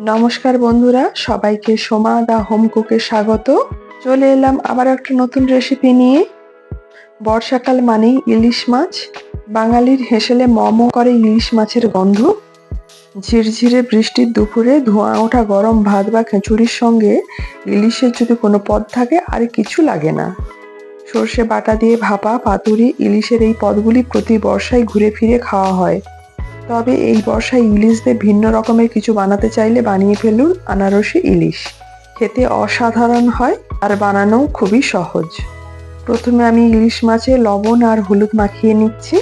নমস্কার বন্ধুরা, সবাইকে সোমা দা হোম কুকে স্বাগত। চলে এলাম আবার একটা নতুন রেসিপি নিয়ে। বর্ষাকাল মানেই ইলিশ মাছ। বাঙালির হেসেলে মম করে ইলিশ মাছের গন্ধ। ঝিরঝিরে বৃষ্টির দুপুরে ধোঁয়া ওঠা গরম ভাত বা খিচুড়ির সঙ্গে ইলিশের যদি কোনো পদ থাকে, আর কিছু লাগে না। সর্ষে বাটা দিয়ে ভাপা, পাতুরি ইলিশের এই পদগুলি প্রতি বর্ষায় ঘুরে ফিরে খাওয়া হয়। তবে এই বর্ষায় ইলিশ দিয়ে ভিন্ন রকমের কিছু বানাতে চাইলে বানিয়ে ফেলুন আনারসি ইলিশ। খেতে অসাধারণ হয় আর বানানোও খুবই সহজ। প্রথমে আমি ইলিশ মাছে লবণ আর হলুদ মাখিয়ে নিচ্ছি।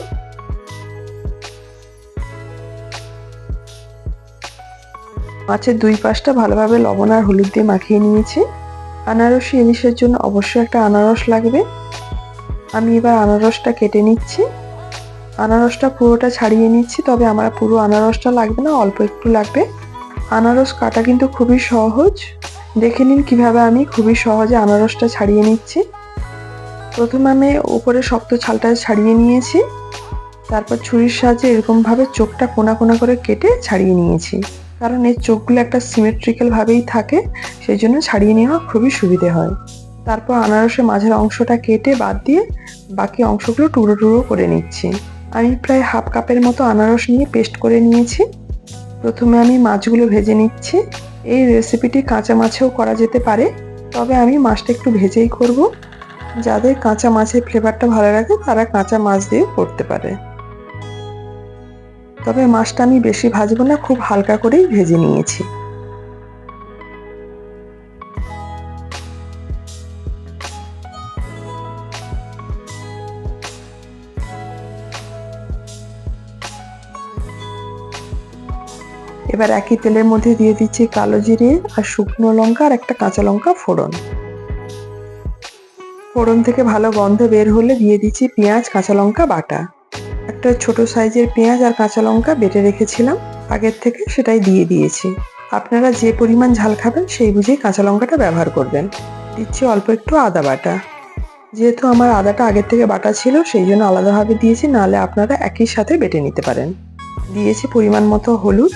মাছের দুই পাশটা ভালোভাবে লবণ আর হলুদ দিয়ে মাখিয়ে নিয়েছি। আনারসি ইলিশের জন্য অবশ্যই একটা আনারস লাগবে। আমি এবার আনারসটা কেটে নিচ্ছি। আনারসটা পুরোটা ছাড়িয়ে নিচ্ছি, তবে আমার পুরো আনারসটা লাগবে না, অল্প একটু লাগবে। আনারস কাটা কিন্তু খুবই সহজ। দেখে নিন কীভাবে আমি খুবই সহজে আনারসটা ছাড়িয়ে নিচ্ছি। প্রথমে আমি ওপরে শক্ত ছালটা ছাড়িয়ে নিয়েছি। তারপর ছুরির সাহায্যে এরকমভাবে চোখটা কোনা কোনা করে কেটে ছাড়িয়ে নিয়েছি। কারণ এর চোখগুলো একটা সিমেট্রিক্যালভাবেই থাকে, সেই জন্য ছাড়িয়ে নেওয়া খুবই সুবিধে হয়। তারপর আনারসের মাঝের অংশটা কেটে বাদ দিয়ে বাকি অংশগুলো টুকরো টুকরো করে নিচ্ছি। আমি প্রায় হাফ কাপের মতো আনারস নিয়ে পেস্ট করে নিয়েছি। প্রথমে আমি মাছগুলো ভেজে নিচ্ছি। এই রেসিপিটি কাঁচা মাছেও করা যেতে পারে, তবে আমি মাছটা একটু ভেজেই করব। যাদের কাঁচা মাছের ফ্লেভারটা ভালো লাগে, তারা কাঁচা মাছ দিয়ে করতে পারে। তবে মাছটা আমি বেশি ভাজবো না, খুব হালকা করেই ভেজে নিয়েছি। এবার একই তেলের মধ্যে দিয়ে দিচ্ছি কালো জিরে আর শুকনো লঙ্কা আর একটা কাঁচা লঙ্কা ফোড়ন। ফোড়ন থেকে ভালো গন্ধ বের হলে দিয়ে দিচ্ছি পেঁয়াজ, কাঁচা লঙ্কা, বাটা। একটা ছোট সাইজের পেঁয়াজ আর কাঁচা লঙ্কা বেটে রেখেছিলাম, আগের থেকে সেটাই দিয়ে দিয়েছি। আপনারা যে পরিমাণ ঝাল খাবেন সেই বুঝেই কাঁচা লঙ্কাটা ব্যবহার করবেন। দিচ্ছি অল্প একটু আদা বাটা। যেহেতু আমার আদাটা আগের থেকে বাটা ছিল, সেই জন্য আলাদাভাবে দিয়েছি, নাহলে আপনারা একই সাথে বেটে নিতে পারেন। দিয়েছি পরিমাণ মতো হলুদ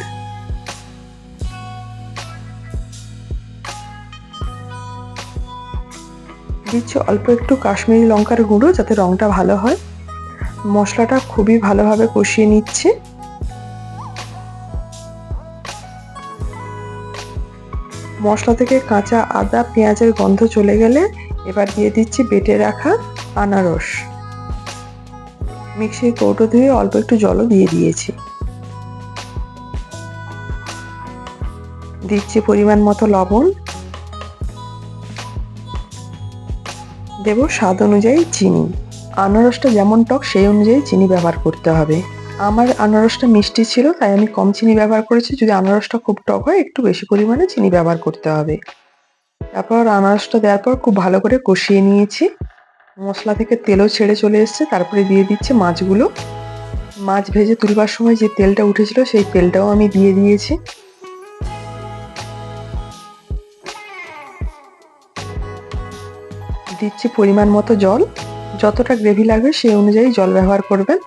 দিচ্ছি অল্প একটু কাশ্মীরি লঙ্কার গুঁড়ো যাতে রঙটা ভালো হয়। মশলাটা খুবই ভালোভাবে কষিয়ে নিচ্ছি। মশলা থেকে কাঁচা আদা, পেঁয়াজের গন্ধ চলে গেলে এবার দিয়ে দিচ্ছি বেটে রাখা আনারস। মিক্সির কৌটো ধুয়ে অল্প একটু জলও দিয়ে দিয়েছি। দিচ্ছি পরিমাণ মতো লবণ। দেব স্বাদ অনুযায়ী চিনি। আনারসটা যেমন টক, সেই অনুযায়ী চিনি ব্যবহার করতে হবে। আমার আনারসটা মিষ্টি ছিল, তাই আমি কম চিনি ব্যবহার করেছি। যদি আনারসটা খুব টক হয়, একটু বেশি পরিমাণে চিনি ব্যবহার করতে হবে। তারপর আনারসটা দেওয়ার পর খুব ভালো করে কষিয়ে নিয়েছি। মশলা থেকে তেলও ছেড়ে চলে এসছে, তারপরে দিয়ে দিচ্ছে মাছগুলো। মাছ ভেজে তুলবার সময় যে তেলটা উঠেছিল, সেই তেলটাও আমি দিয়ে দিয়েছি। দিচ্ছি পরিমাণ মতো জল। যতটা গ্রেভি লাগবে সেই অনুযায়ী জল ব্যবহার করবেন।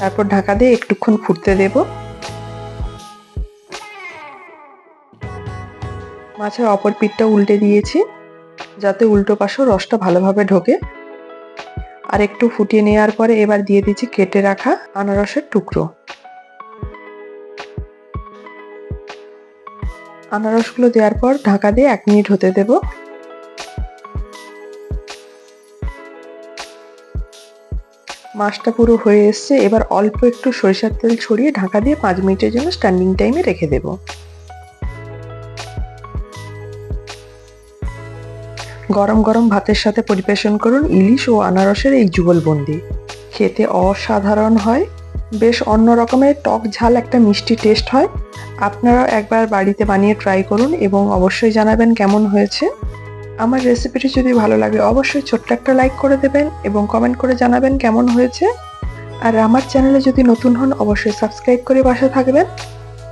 তারপর ঢাকা দিয়ে একটুক্ষণ ফুটতে দেব। মাছের অপর পিঠটা উল্টে দিয়েছি, যাতে উল্টো পাশেও রসটা ভালোভাবে ঢোকে। আর একটু ফুটিয়ে নেওয়ার পরে এবার দিয়ে দিচ্ছি কেটে রাখা আনারসের টুকরো। আনারসগুলো দেওয়ার পর ঢাকা দিয়ে এক মিনিট হতে দেবো। মাছটা পুরো হয়ে এসছে, এবার অল্প একটু সরিষার তেল ছড়িয়ে ঢাকা দিয়ে পাঁচ মিনিটের জন্য স্ট্যান্ডিং টাইমে রেখে দেব। গরম গরম ভাতের সাথে পরিবেশন করুন ইলিশ ও আনারসের এই যুগলবন্দি খেতে অসাধারণ হয়, বেশ অন্য রকমের টক ঝাল একটা মিষ্টি টেস্ট হয়। আপনারা একবার বাড়িতে বানিয়ে ট্রাই করুন এবং অবশ্যই জানাবেন কেমন হয়েছে। আমার রেসিপিটি যদি ভালো লাগে, অবশ্যই ছোট্ট একটা লাইক করে দেবেন এবং কমেন্ট করে জানাবেন কেমন হয়েছে। আর আমার চ্যানেলে যদি নতুন হন, অবশ্যই সাবস্ক্রাইব করে পাশে থাকবেন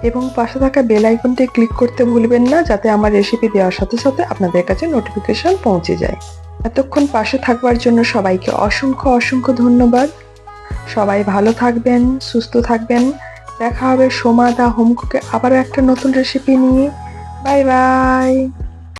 এবং পাশে থাকা বেল আইকনটি ক্লিক করতে ভুলবেন না, যাতে আমার রেসিপি দেওয়ার সাথে সাথে আপনাদের কাছে নোটিফিকেশন পৌঁছে যায়। এতক্ষণ পাশে থাকবার জন্য সবাইকে অসংখ্য অসংখ্য ধন্যবাদ। সবাই ভালো থাকবেন, সুস্থ থাকবেন। দেখা হবে সোমা দা হোম কুকে আবারও একটা নতুন রেসিপি নিয়ে। Bye bye